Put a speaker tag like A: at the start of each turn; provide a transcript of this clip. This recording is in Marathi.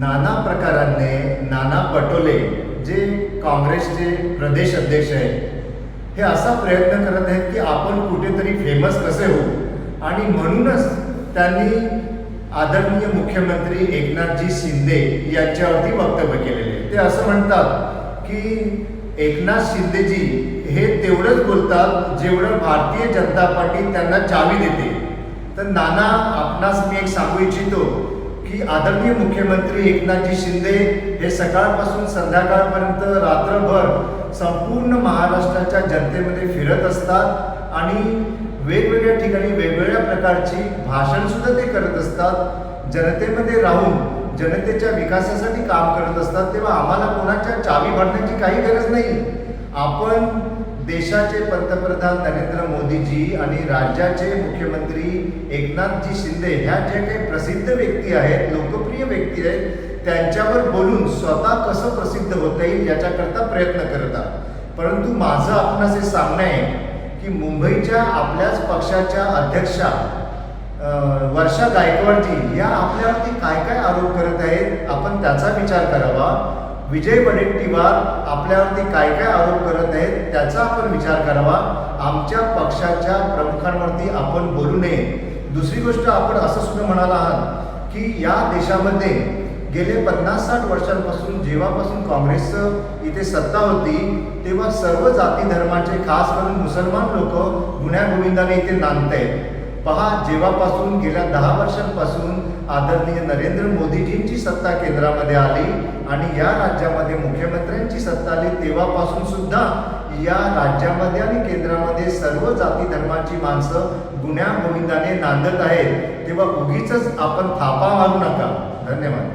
A: नाना प्रकाराने नाना पटोले जे काँग्रेसचे प्रदेश अध्यक्ष आहेत हे असा प्रयत्न करत आहेत की आपण कुठेतरी फेमस कसे होऊ? आणि म्हणूनच त्यांनी आदरणीय मुख्यमंत्री एकनाथजी शिंदे यांच्यावरती वक्तव्य केलेले ते असं म्हणतात की एकनाथ शिंदेजी हे तेवढंच बोलतात जेवढं भारतीय जनता पार्टी त्यांना चावी देते. तर नाना आपणास मी एक सांगू इच्छितो की आदरणीय मुख्यमंत्री एकनाथजी शिंदे हे सकाळपासून संध्याकाळपर्यंत रात्रभर संपूर्ण महाराष्ट्राच्या जनतेमध्ये फिरत असतात आणि वेगवेगळ्या ठिकाणी वेगवेगळ्या प्रकारची भाषणसुद्धा ते करत असतात. जनतेमध्ये राहून जनतेच्या विकासासाठी काम करत असतात तेव्हा आम्हाला कोणाच्या चावी भरण्याची काही गरज नाही. आपण देशाचे पंतप्रधान नरेंद्र मोदीजी आणि राज्याचे मुख्यमंत्री एकनाथजी शिंदे ह्या ज्या काही प्रसिद्ध व्यक्ती आहेत लोकप्रिय व्यक्ती आहेत त्यांच्यावर बोलून स्वतः कसं प्रसिद्ध होता येईल याच्याकरता प्रयत्न करतात परंतु माझं आपणास हे सांगणं आहे की मुंबईच्या आपल्याच पक्षाच्या अध्यक्षा वर्षा गायकवाडजी या आपल्यावरती काय काय आरोप करत आहेत? आपण त्याचा विचार करावा. विजय वडेट्टीवार आपल्यावरती काय काय आरोप करत आहेत त्याचा आपण विचार करावा. आमच्या पक्षाच्या प्रमुखांवरती आपण बोलू नये. दुसरी गोष्ट आपण असं सुद्धा म्हणाला आहात की या देशामध्ये गेले पन्नास साठ वर्षांपासून जेव्हापासून काँग्रेसचं इथे सत्ता होती तेव्हा सर्व जाती धर्माचे खास करून मुसलमान लोक गुन्ह्यागोविंदाने इथे नांदत आहेत पहा जेव्हापासून गेल्या दहा वर्षांपासून आदरणीय नरेंद्र मोदीजींची सत्ता केंद्रामध्ये आली आणि या राज्यामध्ये मुख्यमंत्र्यांची सत्ता आली तेव्हापासून सुद्धा या राज्यामध्ये आणि केंद्रामध्ये सर्व जाती धर्माची माणसं गुन्ह्या गोविंदाने नांदत आहेत. तेव्हा उगीच आपण थापा मारू नका. धन्यवाद.